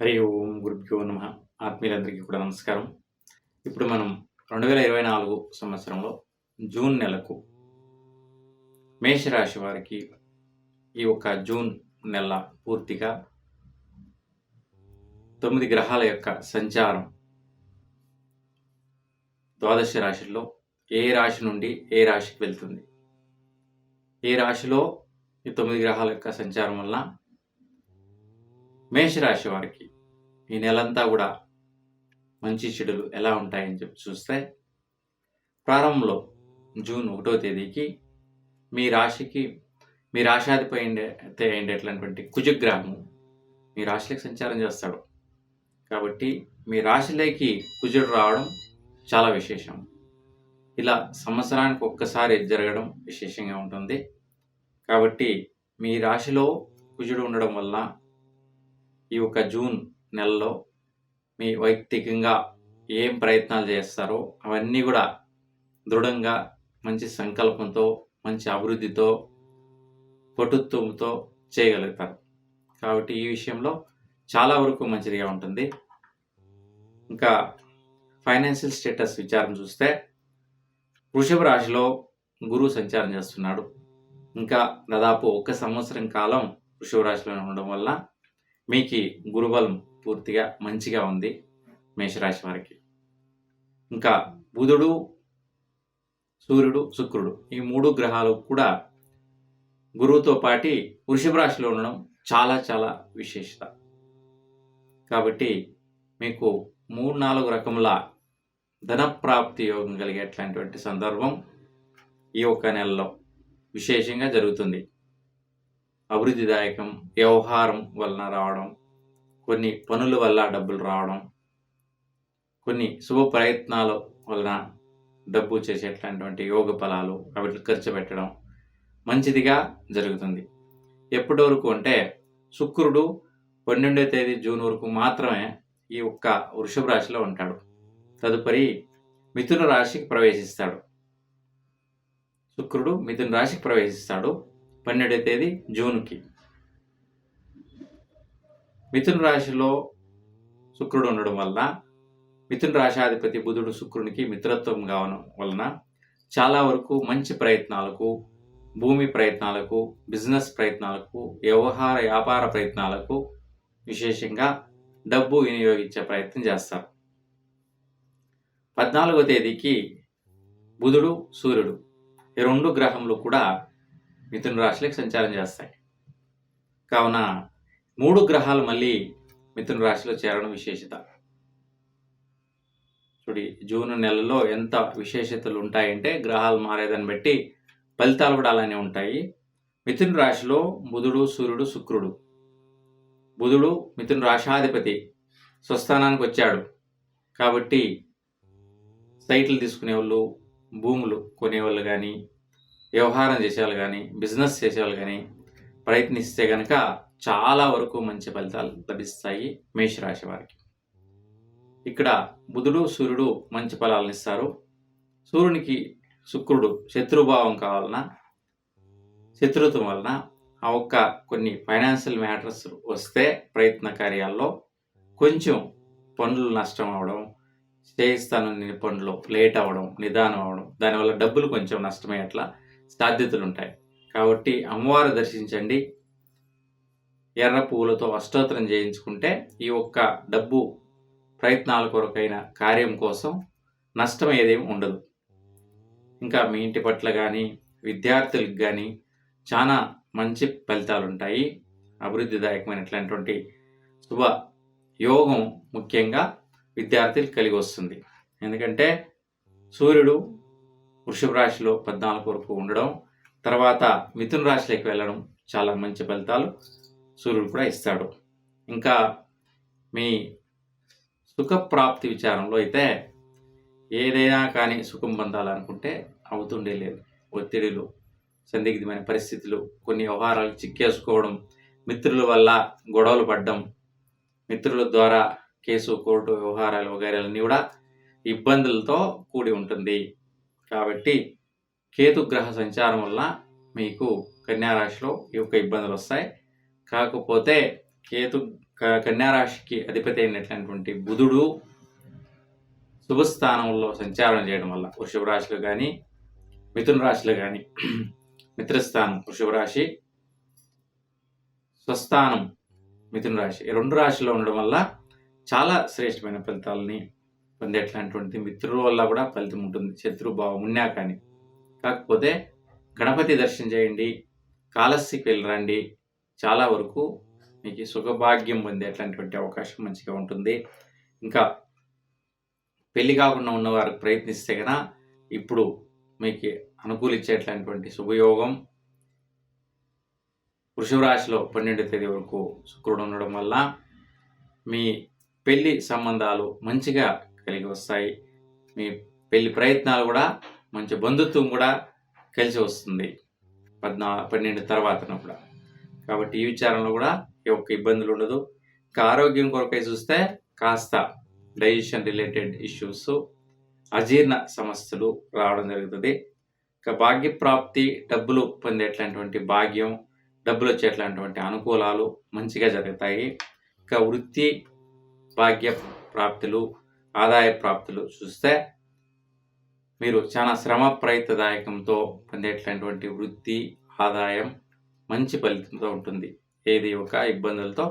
హరి ఓం గురుభ్యో నమ. ఆత్మీయులందరికీ కూడా నమస్కారం. ఇప్పుడు మనం రెండు వేల ఇరవై నాలుగు సంవత్సరంలో జూన్ నెలకు మేషరాశి వారికి ఈ యొక్క జూన్ నెల పూర్తిగా తొమ్మిది గ్రహాల యొక్క సంచారం ద్వాదశ రాశుల్లో ఏ రాశి నుండి ఏ రాశికి వెళ్తుంది? ఏ రాశిలో ఈ తొమ్మిది గ్రహాల యొక్క సంచారం వల్ల మేషరాశి వారికి ఈ నెలంతా కూడా మంచి చెడులు ఎలా ఉంటాయని చెప్పి చూస్తే ప్రారంభంలో జూన్ ఒకటో తేదీకి మీ రాశికి మీ రాశాధిపై అయితే ఉండేటటువంటి కుజగ్రహము మీ రాశిలోకి సంచారం చేస్తాడు. కాబట్టి మీ రాశిలోకి కుజుడు రావడం చాలా విశేషం. ఇలా సంవత్సరానికి ఒక్కసారి జరగడం విశేషంగా ఉంటుంది. కాబట్టి మీ రాశిలో కుజుడు ఉండడం వల్ల ఈ యొక్క జూన్ నెలలో మీ వైయక్తికంగా ఏం ప్రయత్నాలు చేస్తారో అవన్నీ కూడా దృఢంగా మంచి సంకల్పంతో మంచి అభివృద్ధితో పటుత్వంతో చేయగలుగుతారు. కాబట్టి ఈ విషయంలో చాలా వరకు మంచిదిగా ఉంటుంది. ఇంకా ఫైనాన్షియల్ స్టేటస్ విచారం చూస్తే వృషభ రాశిలో గురువు సంచారం చేస్తున్నాడు. ఇంకా దాదాపు ఒక సంవత్సరం కాలం వృషభ రాశిలో ఉండడం వల్ల మీకు గురుబలం పూర్తిగా మంచిగా ఉంది మేషరాశి వారికి. ఇంకా బుధుడు సూర్యుడు శుక్రుడు ఈ మూడు గ్రహాలు కూడా గురువుతో పాటి వృషభ రాశిలో ఉండడం చాలా చాలా విశేషత. కాబట్టి మీకు మూడు నాలుగు రకముల ధనప్రాప్తి యోగం కలిగేటటువంటి సందర్భం ఈ ఒక్క నెలలో విశేషంగా జరుగుతుంది. అభివృద్ధిదాయకం వ్యవహారం వలన రావడం కొన్ని పనుల వల్ల డబ్బులు రావడం కొన్ని శుభ ప్రయత్నాల వలన డబ్బు చేసేటటువంటి యోగ ఫలాలు వాటిని ఖర్చు పెట్టడం మంచిదిగా జరుగుతుంది. ఎప్పటి వరకు అంటే శుక్రుడు పన్నెండో తేదీ జూన్ వరకు మాత్రమే ఈ ఒక్క వృషభ రాశిలో ఉంటాడు. తదుపరి మిథున రాశికి ప్రవేశిస్తాడు. శుక్రుడు మిథున రాశికి ప్రవేశిస్తాడు పన్నెండవ తేదీ జూన్కి. మిథున రాశిలో శుక్రుడు ఉండడం వల్ల మిథున రాశాధిపతి బుధుడు శుక్రునికి మిత్రత్వం కావడం వలన చాలా వరకు మంచి ప్రయత్నాలకు భూమి ప్రయత్నాలకు బిజినెస్ ప్రయత్నాలకు వ్యవహార వ్యాపార ప్రయత్నాలకు విశేషంగా డబ్బు వినియోగించే ప్రయత్నం చేస్తారు. పద్నాలుగో తేదీకి బుధుడు సూర్యుడు ఈ రెండు గ్రహములు కూడా మిథున రాశిలోకి సంచారం చేస్తాయి. కావున మూడు గ్రహాలు మళ్ళీ మిథున రాశిలో చేరడం విశేషత. చూడి జూన్ నెలలో ఎంత విశేషతలు ఉంటాయంటే గ్రహాలు మారేదాన్ని బట్టి ఫలితాలు కూడా అలానే ఉంటాయి. మిథున రాశిలో బుధుడు సూర్యుడు శుక్రుడు. బుధుడు మిథున రాశాధిపతి స్వస్థానానికి వచ్చాడు. కాబట్టి సైట్లు తీసుకునే వాళ్ళు భూములు కొనేవాళ్ళు కానీ వ్యవహారం చేసేవాళ్ళు కానీ బిజినెస్ చేసేవాళ్ళు కానీ ప్రయత్నిస్తే కనుక చాలా వరకు మంచి ఫలితాలు లభిస్తాయి మేషరాశి వారికి. ఇక్కడ బుధుడు సూర్యుడు మంచి ఫలాలను ఇస్తారు. సూర్యునికి శుక్రుడు శత్రుభావం కావాలన్నా శత్రుత్వం వలన ఆ ఒక్క కొన్ని ఫైనాన్షియల్ మ్యాటర్స్ వస్తే ప్రయత్న కార్యాల్లో కొంచెం పనులు నష్టం అవడం చేయిస్తాను పనులు లేట్ అవ్వడం నిదానం అవ్వడం దానివల్ల డబ్బులు కొంచెం నష్టమయ్యేట్లా సాధ్యతలు ఉంటాయి కాబట్టి అమ్మవారు దర్శించండి. ఎర్ర పువ్వులతో అష్టోత్తరం చేయించుకుంటే ఈ ఒక్క డబ్బు ప్రయత్నాల కొరకైన కార్యం కోసం నష్టం ఏదేమి ఉండదు. ఇంకా మీ ఇంటి పట్ల కానీ విద్యార్థులకు కానీ చాలా మంచి ఫలితాలు ఉంటాయి అభివృద్ధిదాయకమైనటువంటి శుభ యోగం ముఖ్యంగా విద్యార్థులు కలిగి వస్తుంది. ఎందుకంటే సూర్యుడు వృషభ రాశిలో పద్నాలుగు వరకు ఉండడం తర్వాత మిథున రాశిలోకి వెళ్ళడం చాలా మంచి ఫలితాలు సూర్యుడు కూడా ఇస్తాడు. ఇంకా మీ సుఖప్రాప్తి విచారంలో అయితే ఏదైనా కానీ సుఖం పొందాలనుకుంటే అవుతుండే లేదు. ఒత్తిడిలు సందిగ్ధమైన పరిస్థితులు కొన్ని వ్యవహారాలు చిక్కేసుకోవడం మిత్రుల వల్ల గొడవలు పడడం మిత్రుల ద్వారా కేసు కోర్టు వ్యవహారాలు వగైరాలన్నీ కూడా ఇబ్బందులతో కూడి ఉంటుంది. కాబట్టి కేతు గ్రహ సంచారం వల్ల మీకు కన్యారాశిలో ఈ యొక్క ఇబ్బందులు వస్తాయి. కాకపోతే కేతు కన్యారాశికి అధిపతి అయినటువంటి బుధుడు శుభస్థానంలో సంచారం చేయడం వల్ల వృషభ రాశిలో కానీ మిథున రాశిలో కానీ మిత్రస్థానం వృషభ రాశి స్వస్థానం మిథున రాశి ఈ రెండు రాశిలో ఉండడం వల్ల చాలా శ్రేష్టమైన ఫలితాలని పొందేట్లాంటి మిత్రుల వల్ల కూడా ఫలితం ఉంటుంది. శత్రుభావం ఉన్నా కానీ. కాకపోతే గణపతి దర్శనం చేయండి కాళహస్తికి వెళ్ళి రండి చాలా వరకు మీకు సుఖభాగ్యం పొందేట్లాంటి అవకాశం మంచిగా ఉంటుంది. ఇంకా పెళ్ళి కాకుండా ఉన్నవారు ప్రయత్నిస్తే కనుక ఇప్పుడు మీకు అనుకూలించేట్లాంటి శుభయోగం. వృషభ రాశిలో పన్నెండు తేదీ వరకు శుక్రుడు ఉండడం వల్ల మీ పెళ్ళి సంబంధాలు మంచిగా కలిగి వస్తాయి. మీ పెళ్ళి ప్రయత్నాలు కూడా మంచి బంధుత్వం కూడా కలిసి వస్తుంది. పద్నా పన్నెండు తర్వాత కూడా. కాబట్టి ఈ విచారంలో కూడా ఏ ఒక్క ఇబ్బందులు ఉండదు. ఇంకా ఆరోగ్యం కొరకై చూస్తే కాస్త డైజెషన్ రిలేటెడ్ ఇష్యూస్ అజీర్ణ సమస్యలు రావడం జరుగుతుంది. ఇక భాగ్యప్రాప్తి డబ్బులు పొందేటటువంటి భాగ్యం డబ్బులు వచ్చేటటువంటి అనుకూలాలు మంచిగా జరుగుతాయి. ఇంకా వృత్తి భాగ్య ప్రాప్తులు ఆదాయ ప్రాప్తులు చూస్తే మీరు చాలా శ్రమ ప్రయత్నదాయకంతో పొందేటటువంటి వృత్తి ఆదాయం మంచి ఫలితంతో ఉంటుంది. ఏది ఒక ఇబ్బందులతో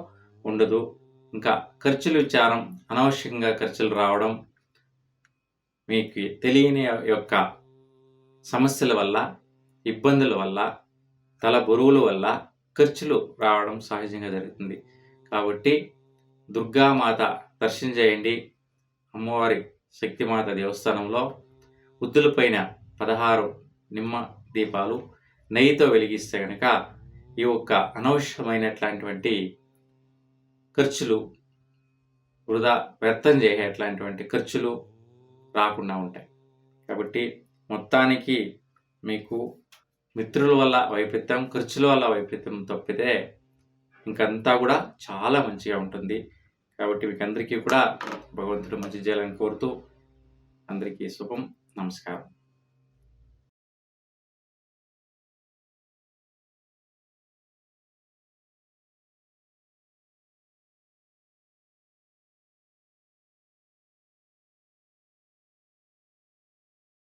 ఉండదు. ఇంకా ఖర్చుల విచారం అనవశ్యంగా ఖర్చులు రావడం మీకు తెలియని యొక్క సమస్యల వల్ల ఇబ్బందుల వల్ల తల బరువుల వల్ల ఖర్చులు రావడం సహజంగా జరుగుతుంది. కాబట్టి దుర్గామాత దర్శనం చేయండి అమ్మవారి శక్తిమాత దేవస్థానంలో ఉద్దులపైన పదహారు నిమ్మ దీపాలు నెయ్యితో వెలిగిస్తే కనుక ఈ యొక్క అనవసరమైనట్లాంటివంటి ఖర్చులు వృధా వ్యర్థం చేసేట్లాంటివంటి ఖర్చులు రాకుండా ఉంటాయి. కాబట్టి మొత్తానికి మీకు మిత్రుల వల్ల వైపరీత్యం ఖర్చుల వల్ల వైపరీత్యం తప్పితే ఇంకంతా కూడా చాలా మంచిగా ఉంటుంది. కాబట్టి మీకు అందరికీ కూడా భగవంతుడు మంచి చేయాలని కోరుతూ అందరికీ శుభం. నమస్కారం.